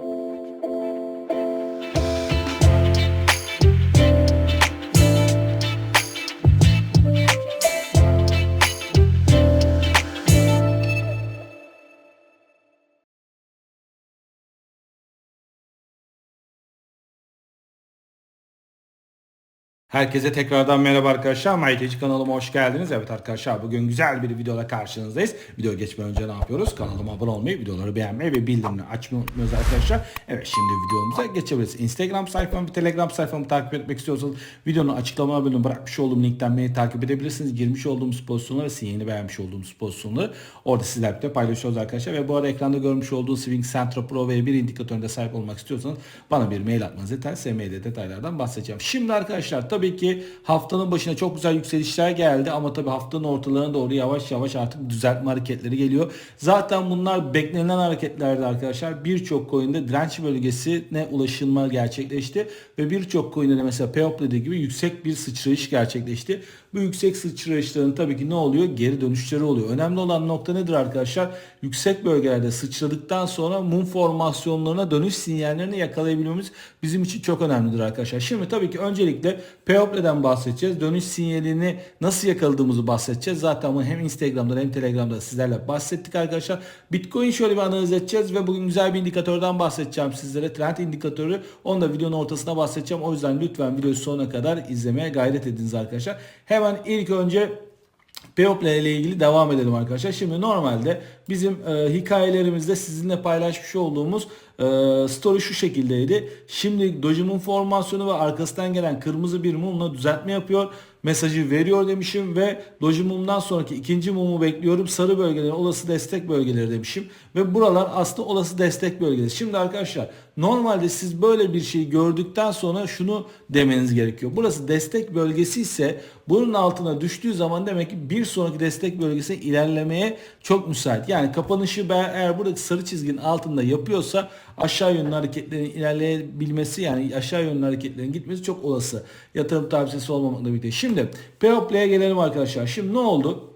thank you Herkese tekrardan merhaba arkadaşlar. MyTeci kanalıma hoş geldiniz. Evet arkadaşlar bugün güzel bir videoda karşınızdayız. Video geçmeden önce ne yapıyoruz? Kanalıma abone olmayı, videoları beğenmeyi ve bildirimleri açmayı unutmuyoruz arkadaşlar. Evet şimdi videomuza geçebiliriz. Instagram sayfamı, Telegram sayfamı takip etmek istiyorsanız videonun açıklama bölümüne bırakmış olduğum linkten beni takip edebilirsiniz. Girmiş olduğumuz pozisyonları, sizin yeni beğenmiş olduğumuz pozisyonları orada sizlerle de paylaşıyoruz arkadaşlar. Ve bu arada ekranda görmüş olduğunuz Swing Centro Pro V1 indikatöründe sahip olmak istiyorsanız bana bir mail atmanız yeter. SM'de detaylardan bahsedeceğim. Şimdi arkadaşlar tabii ki haftanın başına çok güzel yükselişler geldi ama tabii haftanın ortalarına doğru yavaş yavaş artık düzeltme hareketleri geliyor. Zaten bunlar beklenen hareketlerdi arkadaşlar. Birçok coin'de direnç bölgesine ulaşılma gerçekleşti ve birçok coin'de de mesela Payoff dediği gibi yüksek bir sıçrayış gerçekleşti. Bu yüksek sıçrayışların tabii ki ne oluyor? Geri dönüşleri oluyor. Önemli olan nokta nedir arkadaşlar? Yüksek bölgelerde sıçradıktan sonra mum formasyonlarına dönüş sinyallerini yakalayabilmemiz bizim için çok önemlidir arkadaşlar. Şimdi tabii ki öncelikle People'den bahsedeceğiz. Dönüş sinyalini nasıl yakaladığımızı bahsedeceğiz. Zaten bunu hem Instagram'da hem Telegram'da sizlerle bahsettik arkadaşlar. Bitcoin şöyle bir analiz edeceğiz ve bugün güzel bir indikatörden bahsedeceğim sizlere. Trend indikatörü. Onu da videonun ortasına bahsedeceğim. O yüzden lütfen videoyu sonuna kadar izlemeye gayret ediniz arkadaşlar. Hemen ilk önce People ile ilgili devam edelim arkadaşlar. Şimdi normalde bizim e, hikayelerimizde sizinle paylaşmış olduğumuz e, story şu şekildeydi. Şimdi Doge'un formasyonu ve arkasından gelen kırmızı bir mumla düzeltme yapıyor. Mesajı veriyor demişim ve Doji mumdan sonraki ikinci mumu bekliyorum. Sarı bölgeler olası destek bölgeleri demişim. Ve buralar aslında olası destek bölgeleri. Şimdi arkadaşlar normalde siz böyle bir şeyi gördükten sonra şunu demeniz gerekiyor. Burası destek bölgesi ise bunun altına düştüğü zaman demek ki bir sonraki destek bölgesine ilerlemeye çok müsait. Yani kapanışı eğer buradaki sarı çizginin altında yapıyorsa aşağı yönlü hareketlerin ilerleyebilmesi yani aşağı yönlü hareketlerin gitmesi çok olası. Yatırım tavsiyesi olmamakla birlikte. Şimdi People'ye gelelim arkadaşlar. Şimdi ne oldu?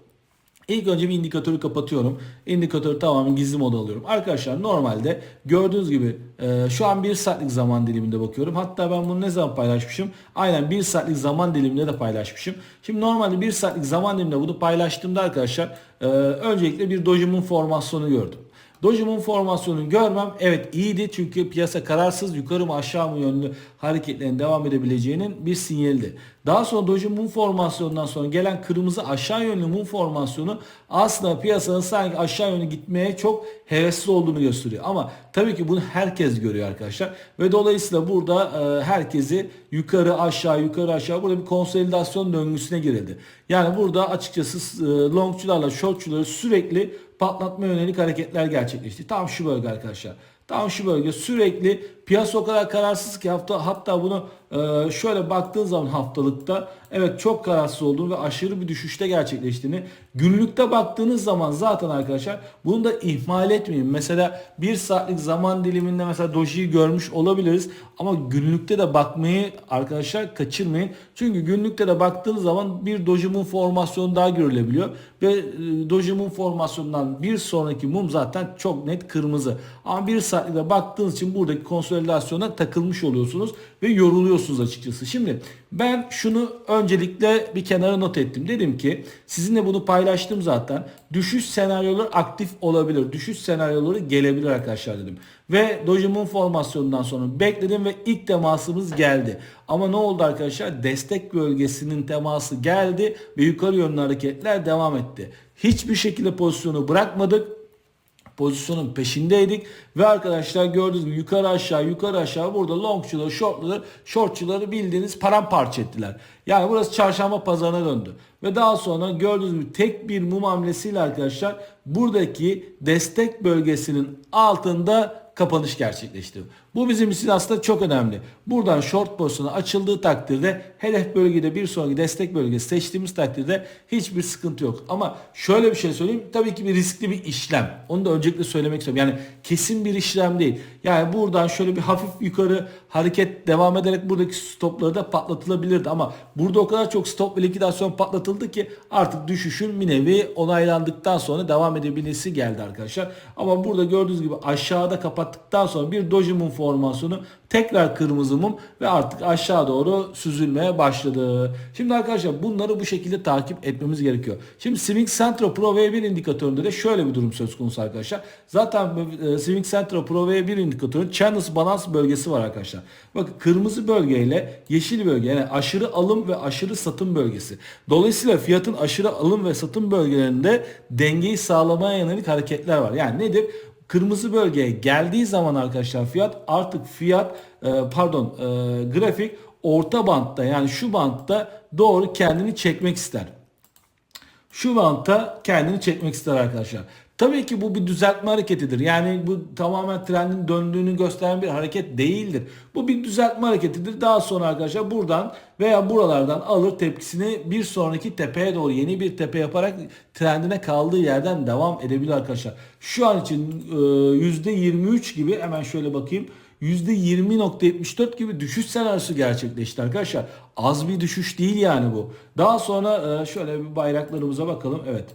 İlk önce bir indikatörü kapatıyorum. İndikatörü tamamen gizli moda alıyorum. Arkadaşlar normalde gördüğünüz gibi e, şu an 1 saatlik zaman diliminde bakıyorum. Hatta ben bunu ne zaman paylaşmışım? Aynen 1 saatlik zaman diliminde de paylaşmışım. Şimdi normalde 1 saatlik zaman diliminde bunu paylaştığımda arkadaşlar e, öncelikle bir dojimun formasyonu gördüm. Dojimun formasyonunu görmem evet iyiydi çünkü piyasa kararsız yukarı mı aşağı mı yönlü hareketlerin devam edebileceğinin bir sinyaldi. Daha sonra Doji Mum formasyonundan sonra gelen kırmızı aşağı yönlü mum formasyonu aslında piyasanın sanki aşağı yönlü gitmeye çok hevesli olduğunu gösteriyor. Ama tabii ki bunu herkes görüyor arkadaşlar. Ve dolayısıyla burada e, herkesi yukarı aşağı yukarı aşağı burada bir konsolidasyon döngüsüne girildi. Yani burada açıkçası e, longçularla shortçuları sürekli patlatma yönelik hareketler gerçekleşti. Tam şu bölge arkadaşlar. Tam şu bölge sürekli piyasa o kadar kararsız ki hafta hatta bunu e, şöyle baktığın zaman haftalıkta evet çok kararsız olduğunu ve aşırı bir düşüşte gerçekleştiğini günlükte baktığınız zaman zaten arkadaşlar bunu da ihmal etmeyin. Mesela bir saatlik zaman diliminde mesela dojiyi görmüş olabiliriz ama günlükte de bakmayı arkadaşlar kaçırmayın. Çünkü günlükte de baktığınız zaman bir doji mum formasyonu daha görülebiliyor ve e, doji mum formasyonundan bir sonraki mum zaten çok net kırmızı. Ama bir saatlikte baktığınız için buradaki konsolidasyona takılmış oluyorsunuz ve yoruluyorsunuz açıkçası. Şimdi ben şunu öncelikle bir kenara not ettim. Dedim ki sizinle bunu paylaştım zaten. Düşüş senaryoları aktif olabilir. Düşüş senaryoları gelebilir arkadaşlar dedim. Ve Doji Moon formasyonundan sonra bekledim ve ilk temasımız geldi. Ama ne oldu arkadaşlar? Destek bölgesinin teması geldi ve yukarı yönlü hareketler devam etti. Hiçbir şekilde pozisyonu bırakmadık pozisyonun peşindeydik ve arkadaşlar gördüğünüz gibi yukarı aşağı yukarı aşağı burada longçuları shortları shortçuları bildiğiniz paramparça ettiler. Yani burası çarşamba pazarına döndü. Ve daha sonra gördüğünüz gibi tek bir mum hamlesiyle arkadaşlar buradaki destek bölgesinin altında kapanış gerçekleşti. Bu bizim için aslında çok önemli. Buradan short pozisyonu açıldığı takdirde hedef bölgede bir sonraki destek bölgesi seçtiğimiz takdirde hiçbir sıkıntı yok. Ama şöyle bir şey söyleyeyim. Tabii ki bir riskli bir işlem. Onu da öncelikle söylemek istiyorum. Yani kesin bir işlem değil. Yani buradan şöyle bir hafif yukarı hareket devam ederek buradaki stopları da patlatılabilirdi. Ama burada o kadar çok stop ve likidasyon patlatıldı ki artık düşüşün bir nevi onaylandıktan sonra devam edebilmesi geldi arkadaşlar. Ama burada gördüğünüz gibi aşağıda kapat kapattıktan sonra bir doji mum formasyonu tekrar kırmızı mum ve artık aşağı doğru süzülmeye başladı. Şimdi arkadaşlar bunları bu şekilde takip etmemiz gerekiyor. Şimdi Swing Centro Pro V1 indikatöründe de şöyle bir durum söz konusu arkadaşlar. Zaten e, Swing Centro Pro V1 indikatörün Channels Balance bölgesi var arkadaşlar. Bakın kırmızı bölgeyle yeşil bölge yani aşırı alım ve aşırı satım bölgesi. Dolayısıyla fiyatın aşırı alım ve satım bölgelerinde dengeyi sağlamaya yönelik hareketler var. Yani nedir? Kırmızı bölgeye geldiği zaman arkadaşlar fiyat artık fiyat e, pardon e, grafik orta bantta yani şu bantta doğru kendini çekmek ister. Şu bantta kendini çekmek ister arkadaşlar. Tabii ki bu bir düzeltme hareketidir. Yani bu tamamen trendin döndüğünü gösteren bir hareket değildir. Bu bir düzeltme hareketidir. Daha sonra arkadaşlar buradan veya buralardan alır tepkisini bir sonraki tepeye doğru yeni bir tepe yaparak trendine kaldığı yerden devam edebilir arkadaşlar. Şu an için e, %23 gibi hemen şöyle bakayım. %20.74 gibi düşüş senaryosu gerçekleşti arkadaşlar. Az bir düşüş değil yani bu. Daha sonra e, şöyle bir bayraklarımıza bakalım. Evet.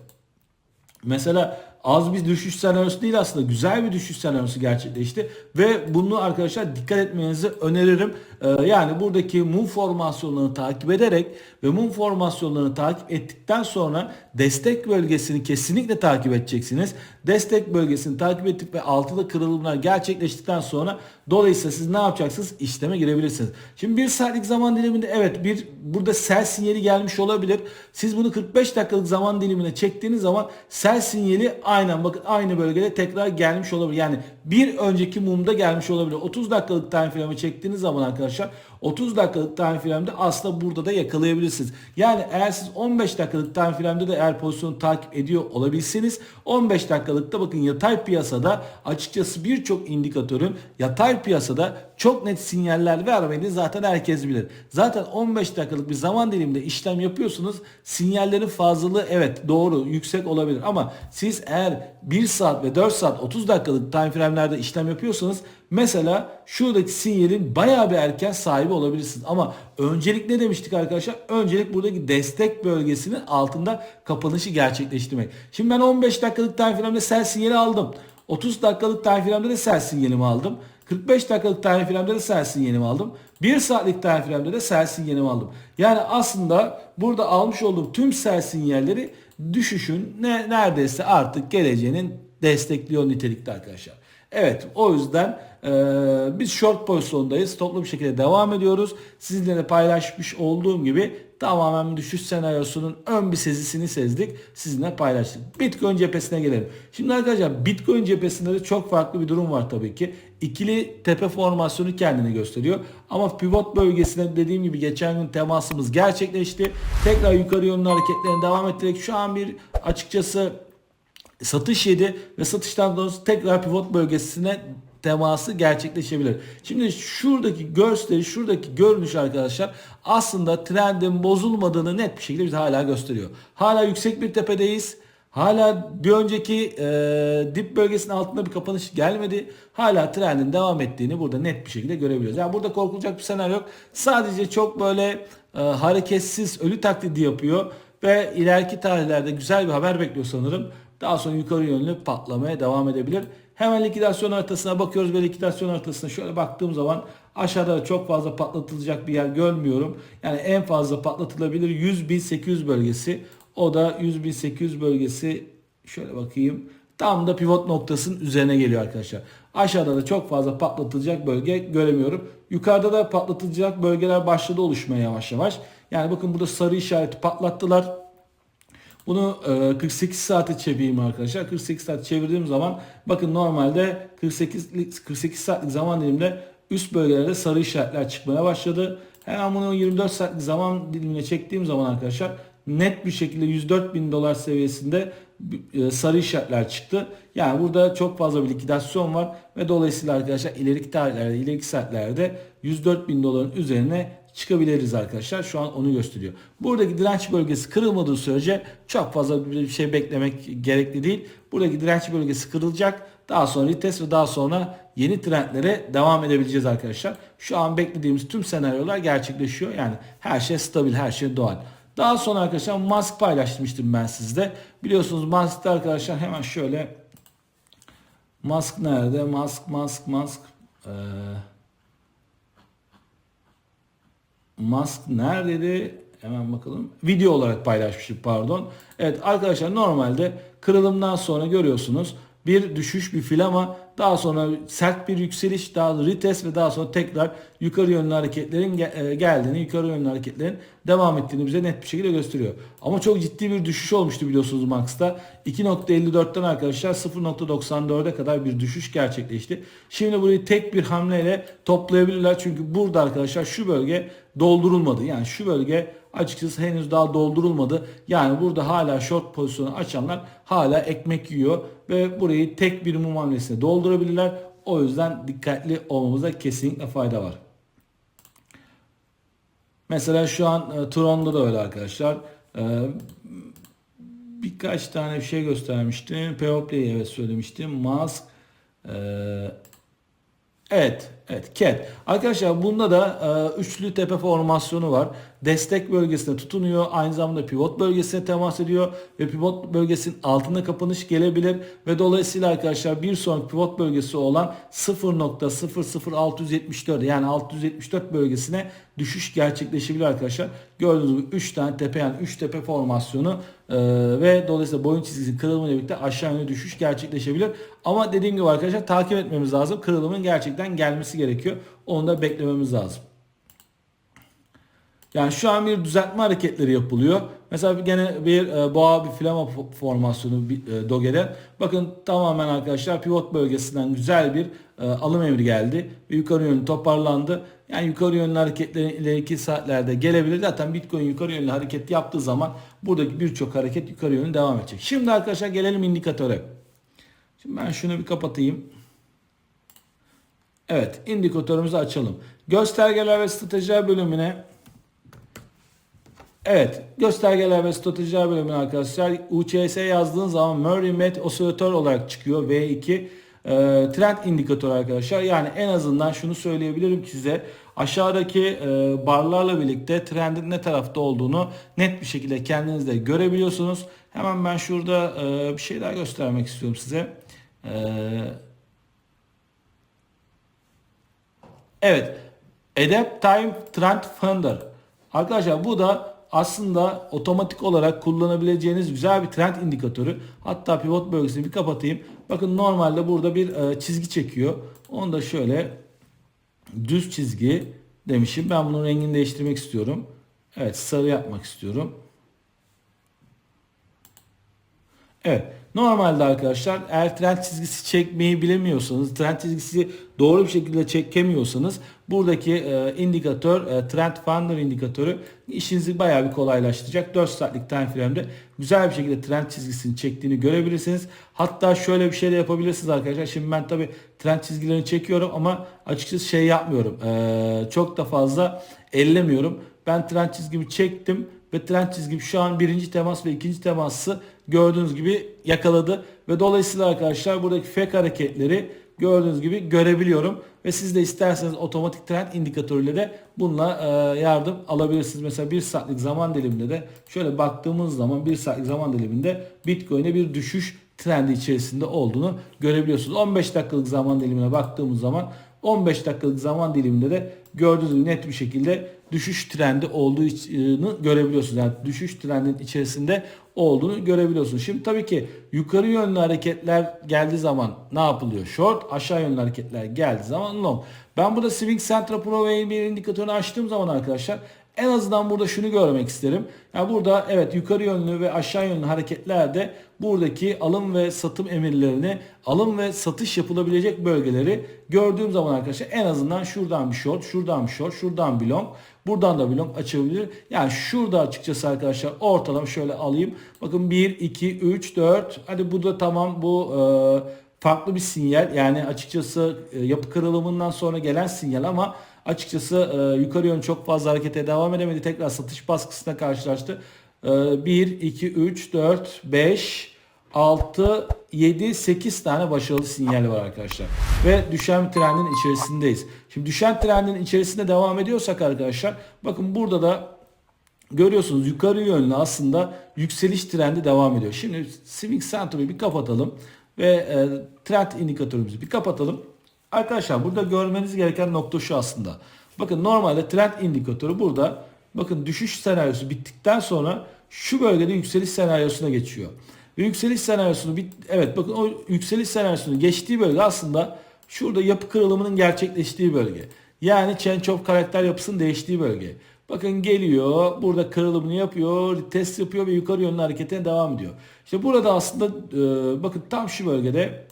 Mesela az bir düşüş senaryosu değil aslında güzel bir düşüş senaryosu gerçekleşti ve bunu arkadaşlar dikkat etmenizi öneririm. Ee, yani buradaki mum formasyonlarını takip ederek ve mum formasyonlarını takip ettikten sonra destek bölgesini kesinlikle takip edeceksiniz. Destek bölgesini takip ettik ve altıda kırılımlar gerçekleştikten sonra dolayısıyla siz ne yapacaksınız? İşleme girebilirsiniz. Şimdi bir saatlik zaman diliminde evet bir burada sell sinyali gelmiş olabilir. Siz bunu 45 dakikalık zaman dilimine çektiğiniz zaman sell sinyali aynen bakın aynı bölgede tekrar gelmiş olabilir. Yani bir önceki mumda gelmiş olabilir. 30 dakikalık time frame'e çektiğiniz zaman arkadaşlar 30 dakikalık time frame'de aslında burada da yakalayabilirsiniz. Yani eğer siz 15 dakikalık time frame'de de eğer pozisyonu takip ediyor olabilseniz 15 dakikalıkta bakın yatay piyasada açıkçası birçok indikatörün yatay piyasada çok net sinyaller vermediğini zaten herkes bilir. Zaten 15 dakikalık bir zaman diliminde işlem yapıyorsunuz. Sinyallerin fazlalığı evet doğru yüksek olabilir ama siz eğer 1 saat ve 4 saat 30 dakikalık time frame'lerde işlem yapıyorsanız mesela şuradaki sinyalin bayağı bir erken sahibi olabilirsiniz. Ama öncelik ne demiştik arkadaşlar? Öncelik buradaki destek bölgesinin altında kapanışı gerçekleştirmek. Şimdi ben 15 dakikalık time frame'de sell sinyali aldım. 30 dakikalık time frame'de de sell sinyalimi aldım. 45 dakikalık time frame'de de sell sinyalimi aldım. 1 saatlik time frame'de de sell sinyalimi aldım. Yani aslında burada almış olduğum tüm sell sinyalleri düşüşün ne, neredeyse artık geleceğinin destekliyor nitelikte arkadaşlar. Evet o yüzden e, biz short pozisyondayız. Toplu bir şekilde devam ediyoruz. Sizinle de paylaşmış olduğum gibi tamamen düşüş senaryosunun ön bir sezisini sezdik. Sizinle paylaştık. Bitcoin cephesine gelelim. Şimdi arkadaşlar Bitcoin cephesinde de çok farklı bir durum var tabii ki. İkili tepe formasyonu kendini gösteriyor. Ama pivot bölgesine dediğim gibi geçen gün temasımız gerçekleşti. Tekrar yukarı yönlü hareketlerine devam ettirerek şu an bir açıkçası satış yedi ve satıştan sonra tekrar pivot bölgesine teması gerçekleşebilir. Şimdi şuradaki gösteri, şuradaki görünüş arkadaşlar aslında trendin bozulmadığını net bir şekilde bize hala gösteriyor. Hala yüksek bir tepedeyiz. Hala bir önceki e, dip bölgesinin altında bir kapanış gelmedi. Hala trendin devam ettiğini burada net bir şekilde görebiliyoruz. Yani burada korkulacak bir senaryo yok. Sadece çok böyle e, hareketsiz ölü taklidi yapıyor ve ileriki tarihlerde güzel bir haber bekliyor sanırım. Daha sonra yukarı yönlü patlamaya devam edebilir. Hemen likidasyon haritasına bakıyoruz ve likidasyon haritasına şöyle baktığım zaman aşağıda çok fazla patlatılacak bir yer görmüyorum. Yani en fazla patlatılabilir 100.800 bölgesi. O da 100.800 bölgesi şöyle bakayım. Tam da pivot noktasının üzerine geliyor arkadaşlar. Aşağıda da çok fazla patlatılacak bölge göremiyorum. Yukarıda da patlatılacak bölgeler başladı oluşmaya yavaş yavaş. Yani bakın burada sarı işareti patlattılar. Bunu 48 e, saate çevireyim arkadaşlar. 48 saat çevirdiğim zaman bakın normalde 48 48 saatlik zaman diliminde üst bölgelerde sarı işaretler çıkmaya başladı. Hemen bunu 24 saatlik zaman dilimine çektiğim zaman arkadaşlar net bir şekilde 104 bin dolar seviyesinde e, sarı işaretler çıktı. Yani burada çok fazla bir likidasyon var ve dolayısıyla arkadaşlar ileriki tarihlerde, ileriki saatlerde 104 bin doların üzerine çıkabiliriz arkadaşlar. Şu an onu gösteriyor. Buradaki direnç bölgesi kırılmadığı sürece çok fazla bir şey beklemek gerekli değil. Buradaki direnç bölgesi kırılacak. Daha sonra retest ve daha sonra yeni trendlere devam edebileceğiz arkadaşlar. Şu an beklediğimiz tüm senaryolar gerçekleşiyor. Yani her şey stabil, her şey doğal. Daha sonra arkadaşlar mask paylaşmıştım ben sizde. Biliyorsunuz Musk'ta arkadaşlar hemen şöyle Musk nerede? Musk, Musk, Musk. Ee, Musk neredeydi? Hemen bakalım. Video olarak paylaşmışım pardon. Evet arkadaşlar normalde kırılımdan sonra görüyorsunuz bir düşüş bir fil ama daha sonra sert bir yükseliş daha retest ve daha sonra tekrar yukarı yönlü hareketlerin e, geldiğini yukarı yönlü hareketlerin devam ettiğini bize net bir şekilde gösteriyor. Ama çok ciddi bir düşüş olmuştu biliyorsunuz Max'ta. 2.54'ten arkadaşlar 0.94'e kadar bir düşüş gerçekleşti. Şimdi burayı tek bir hamleyle toplayabilirler. Çünkü burada arkadaşlar şu bölge doldurulmadı. Yani şu bölge açıkçası henüz daha doldurulmadı. Yani burada hala short pozisyonu açanlar hala ekmek yiyor ve burayı tek bir mum hamlesine doldurabilirler. O yüzden dikkatli olmamıza kesinlikle fayda var. Mesela şu an e, Tron'da da öyle arkadaşlar. E, birkaç tane bir şey göstermiştim. People'yi evet söylemiştim. Mask e, Evet, evet cat. Arkadaşlar bunda da e, üçlü tepe formasyonu var. Destek bölgesine tutunuyor. Aynı zamanda pivot bölgesine temas ediyor ve pivot bölgesinin altında kapanış gelebilir ve dolayısıyla arkadaşlar bir sonraki pivot bölgesi olan 0.00674 yani 674 bölgesine düşüş gerçekleşebilir arkadaşlar. Gördüğünüz gibi 3 tane tepe yani 3 tepe formasyonu e, ve dolayısıyla boyun çizgisi kırılımıyla birlikte aşağı yönlü düşüş gerçekleşebilir. Ama dediğim gibi arkadaşlar takip etmemiz lazım. Kırılımın gerçekten gelmesi gerekiyor. Onu da beklememiz lazım. Yani şu an bir düzeltme hareketleri yapılıyor. Mesela gene bir e, boğa bir flama formasyonu bir, e, Doge'de. Bakın tamamen arkadaşlar pivot bölgesinden güzel bir e, alım emri geldi. Ve yukarı yönlü toparlandı. Yani yukarı yönlü hareketlerin ileriki saatlerde gelebilir. Zaten Bitcoin yukarı yönlü hareket yaptığı zaman buradaki birçok hareket yukarı yönlü devam edecek. Şimdi arkadaşlar gelelim indikatöre. Şimdi ben şunu bir kapatayım. Evet indikatörümüzü açalım. Göstergeler ve stratejiler bölümüne Evet göstergeler ve stratejiler bölümüne arkadaşlar UCS yazdığınız zaman Murray Met osilatör olarak çıkıyor V2 e, trend indikatör arkadaşlar. Yani en azından şunu söyleyebilirim size aşağıdaki e, barlarla birlikte trendin ne tarafta olduğunu net bir şekilde kendiniz de görebiliyorsunuz. Hemen ben şurada e, bir şey daha göstermek istiyorum size. E, evet. Adapt Time Trend Finder. Arkadaşlar bu da aslında otomatik olarak kullanabileceğiniz güzel bir trend indikatörü. Hatta pivot bölgesini bir kapatayım. Bakın normalde burada bir e, çizgi çekiyor. Onu da şöyle düz çizgi demişim. Ben bunun rengini değiştirmek istiyorum. Evet sarı yapmak istiyorum. Evet. Normalde arkadaşlar eğer trend çizgisi çekmeyi bilemiyorsanız, trend çizgisi doğru bir şekilde çekemiyorsanız buradaki e, indikatör, e, trend finder indikatörü işinizi bayağı bir kolaylaştıracak. 4 saatlik time frame'de güzel bir şekilde trend çizgisini çektiğini görebilirsiniz. Hatta şöyle bir şey de yapabilirsiniz arkadaşlar. Şimdi ben tabi trend çizgilerini çekiyorum ama açıkçası şey yapmıyorum. E, çok da fazla ellemiyorum. Ben trend çizgimi çektim ve trend çizgim şu an birinci temas ve ikinci teması gördüğünüz gibi yakaladı. Ve dolayısıyla arkadaşlar buradaki fake hareketleri gördüğünüz gibi görebiliyorum. Ve siz de isterseniz otomatik trend indikatörüyle de bununla e, yardım alabilirsiniz. Mesela bir saatlik zaman diliminde de şöyle baktığımız zaman bir saatlik zaman diliminde Bitcoin'e bir düşüş trendi içerisinde olduğunu görebiliyorsunuz. 15 dakikalık zaman dilimine baktığımız zaman 15 dakikalık zaman diliminde de gördüğünüz gibi net bir şekilde düşüş trendi olduğunu görebiliyorsunuz. Yani düşüş trendinin içerisinde olduğunu görebiliyorsunuz. Şimdi tabii ki yukarı yönlü hareketler geldiği zaman ne yapılıyor? Short, aşağı yönlü hareketler geldiği zaman long. Ben burada Swing Central Pro ve bir indikatörünü açtığım zaman arkadaşlar en azından burada şunu görmek isterim. Yani burada evet yukarı yönlü ve aşağı yönlü hareketlerde buradaki alım ve satım emirlerini, alım ve satış yapılabilecek bölgeleri gördüğüm zaman arkadaşlar en azından şuradan bir short, şuradan bir short, şuradan bir long, buradan da bir long açabilir. Yani şurada açıkçası arkadaşlar ortalama şöyle alayım. Bakın 1, 2, 3, 4. Hadi bu da tamam bu e, farklı bir sinyal. Yani açıkçası e, yapı kırılımından sonra gelen sinyal ama açıkçası e, yukarı yön çok fazla harekete devam edemedi. Tekrar satış baskısına karşılaştı. E, 1, 2, 3, 4, 5, 6, 7, 8 tane başarılı sinyal var arkadaşlar. Ve düşen trendin içerisindeyiz. Şimdi düşen trendin içerisinde devam ediyorsak arkadaşlar bakın burada da görüyorsunuz yukarı yönlü aslında yükseliş trendi devam ediyor. Şimdi Swing Center'ı bir kapatalım. ve e, trend indikatörümüzü bir kapatalım. Arkadaşlar burada görmeniz gereken nokta şu aslında. Bakın normalde trend indikatörü burada bakın düşüş senaryosu bittikten sonra şu bölgede yükseliş senaryosuna geçiyor. Ve yükseliş senaryosunu bit evet bakın o yükseliş senaryosunu geçtiği bölge aslında şurada yapı kırılımının gerçekleştiği bölge. Yani change of karakter yapısının değiştiği bölge. Bakın geliyor burada kırılımını yapıyor, test yapıyor ve yukarı yönlü hareketine devam ediyor. İşte burada aslında e, bakın tam şu bölgede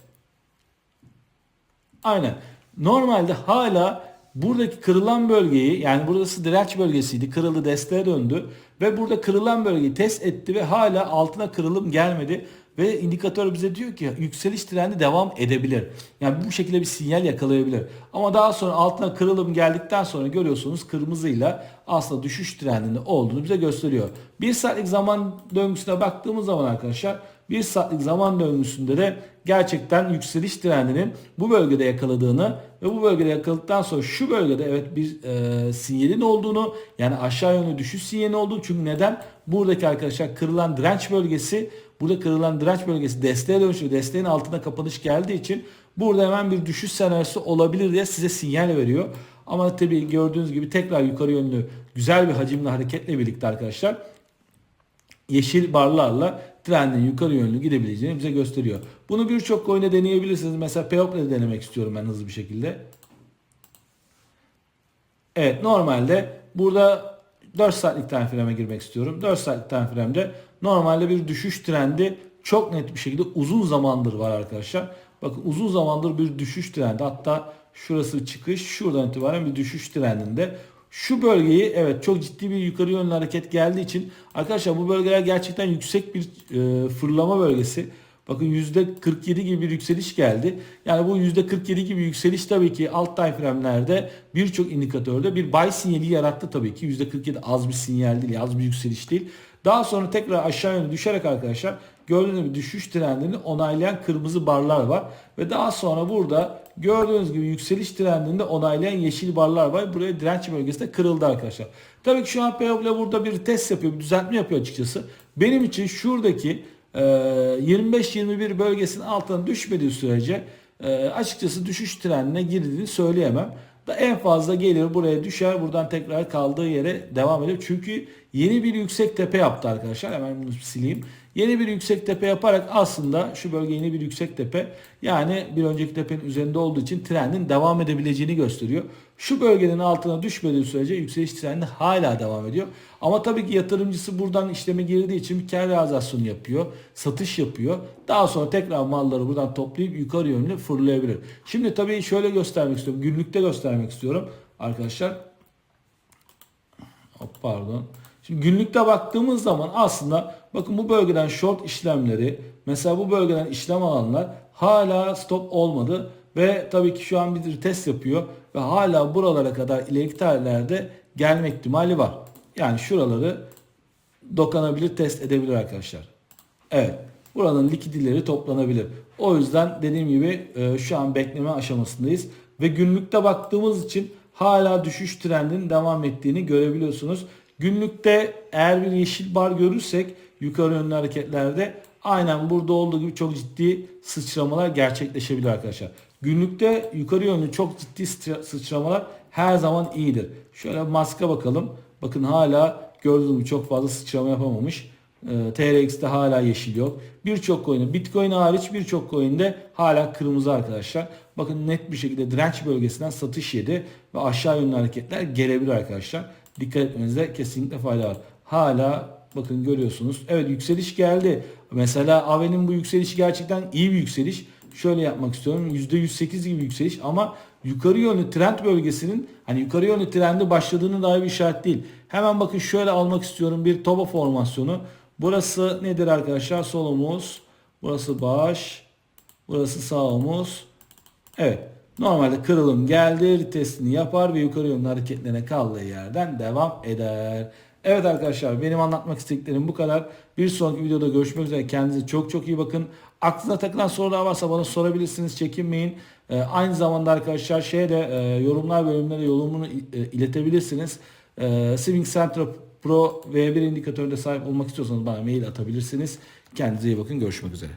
Aynen. Normalde hala buradaki kırılan bölgeyi yani burası direnç bölgesiydi. Kırıldı desteğe döndü. Ve burada kırılan bölgeyi test etti ve hala altına kırılım gelmedi. Ve indikatör bize diyor ki yükseliş trendi devam edebilir. Yani bu şekilde bir sinyal yakalayabilir. Ama daha sonra altına kırılım geldikten sonra görüyorsunuz kırmızıyla aslında düşüş trendinde olduğunu bize gösteriyor. Bir saatlik zaman döngüsüne baktığımız zaman arkadaşlar bir saatlik zaman döngüsünde de gerçekten yükseliş trendinin bu bölgede yakaladığını ve bu bölgede yakaladıktan sonra şu bölgede evet bir e, sinyalin olduğunu yani aşağı yönlü düşüş sinyali olduğunu çünkü neden? Buradaki arkadaşlar kırılan direnç bölgesi burada kırılan direnç bölgesi desteğe dönüşüyor. Desteğin altına kapanış geldiği için burada hemen bir düşüş senaryosu olabilir diye size sinyal veriyor. Ama tabii gördüğünüz gibi tekrar yukarı yönlü güzel bir hacimli hareketle birlikte arkadaşlar yeşil barlarla trendin yukarı yönlü gidebileceğini bize gösteriyor. Bunu birçok coin'e deneyebilirsiniz. Mesela Payock'la de denemek istiyorum ben hızlı bir şekilde. Evet normalde burada 4 saatlik time frame'e girmek istiyorum. 4 saatlik time frame'de normalde bir düşüş trendi çok net bir şekilde uzun zamandır var arkadaşlar. Bakın uzun zamandır bir düşüş trendi. Hatta şurası çıkış şuradan itibaren bir düşüş trendinde. Şu bölgeyi evet çok ciddi bir yukarı yönlü hareket geldiği için arkadaşlar bu bölgeler gerçekten yüksek bir e, fırlama bölgesi. Bakın %47 gibi bir yükseliş geldi. Yani bu %47 gibi yükseliş tabii ki alt time frame'lerde birçok indikatörde bir buy sinyali yarattı tabii ki. %47 az bir sinyal değil, az bir yükseliş değil. Daha sonra tekrar aşağı yönlü düşerek arkadaşlar gördüğünüz gibi düşüş trendini onaylayan kırmızı barlar var. Ve daha sonra burada gördüğünüz gibi yükseliş trendinde onaylayan yeşil barlar var. Buraya direnç bölgesinde kırıldı arkadaşlar. Tabii ki şu an Payola burada bir test yapıyor, bir düzeltme yapıyor açıkçası. Benim için şuradaki 25-21 bölgesinin altına düşmediği sürece açıkçası düşüş trendine girdiğini söyleyemem. Da en fazla gelir buraya düşer buradan tekrar kaldığı yere devam eder. Çünkü yeni bir yüksek tepe yaptı arkadaşlar. Hemen bunu sileyim. Yeni bir yüksek tepe yaparak aslında şu bölge yeni bir yüksek tepe yani bir önceki tepenin üzerinde olduğu için trendin devam edebileceğini gösteriyor. Şu bölgenin altına düşmediği sürece yükseliş trendi hala devam ediyor. Ama tabii ki yatırımcısı buradan işleme girdiği için bir kar realizasyonu yapıyor. Satış yapıyor. Daha sonra tekrar malları buradan toplayıp yukarı yönlü fırlayabilir. Şimdi tabii şöyle göstermek istiyorum. Günlükte göstermek istiyorum arkadaşlar. Hop pardon. Şimdi günlükte baktığımız zaman aslında bakın bu bölgeden short işlemleri mesela bu bölgeden işlem alanlar hala stop olmadı ve tabii ki şu an bir test yapıyor ve hala buralara kadar ileriki tarihlerde gelme ihtimali var. Yani şuraları dokanabilir, test edebilir arkadaşlar. Evet. Buranın likiditleri toplanabilir. O yüzden dediğim gibi e, şu an bekleme aşamasındayız. Ve günlükte baktığımız için hala düşüş trendinin devam ettiğini görebiliyorsunuz. Günlükte eğer bir yeşil bar görürsek yukarı yönlü hareketlerde aynen burada olduğu gibi çok ciddi sıçramalar gerçekleşebilir arkadaşlar. Günlükte yukarı yönlü çok ciddi sıçramalar her zaman iyidir. Şöyle maske bakalım. Bakın hala gördüğünüz çok fazla sıçrama yapamamış. Ee, TRX'te hala yeşil yok. Birçok coin'de Bitcoin hariç birçok coin'de hala kırmızı arkadaşlar. Bakın net bir şekilde direnç bölgesinden satış yedi ve aşağı yönlü hareketler gelebilir arkadaşlar. Dikkat etmenizde kesinlikle fayda var. Hala bakın görüyorsunuz. Evet yükseliş geldi. Mesela AV'nin bu yükselişi gerçekten iyi bir yükseliş. Şöyle yapmak istiyorum. %108 gibi yükseliş ama yukarı yönlü trend bölgesinin hani yukarı yönlü trendi başladığını dair bir işaret değil. Hemen bakın şöyle almak istiyorum bir toba formasyonu. Burası nedir arkadaşlar? Sol omuz. Burası baş. Burası sağ omuz. Evet. Normalde kırılım geldi, testini yapar ve yukarı yönlü hareketlerine kaldığı yerden devam eder. Evet arkadaşlar benim anlatmak istediklerim bu kadar. Bir sonraki videoda görüşmek üzere. Kendinize çok çok iyi bakın. Aklına takılan sorular varsa bana sorabilirsiniz. Çekinmeyin. Ee, aynı zamanda arkadaşlar şeyde e, yorumlar bölümünde de yorumunu e, iletebilirsiniz. E, Swing Center Pro V1 indikatöründe sahip olmak istiyorsanız bana mail atabilirsiniz. Kendinize iyi bakın. Görüşmek üzere.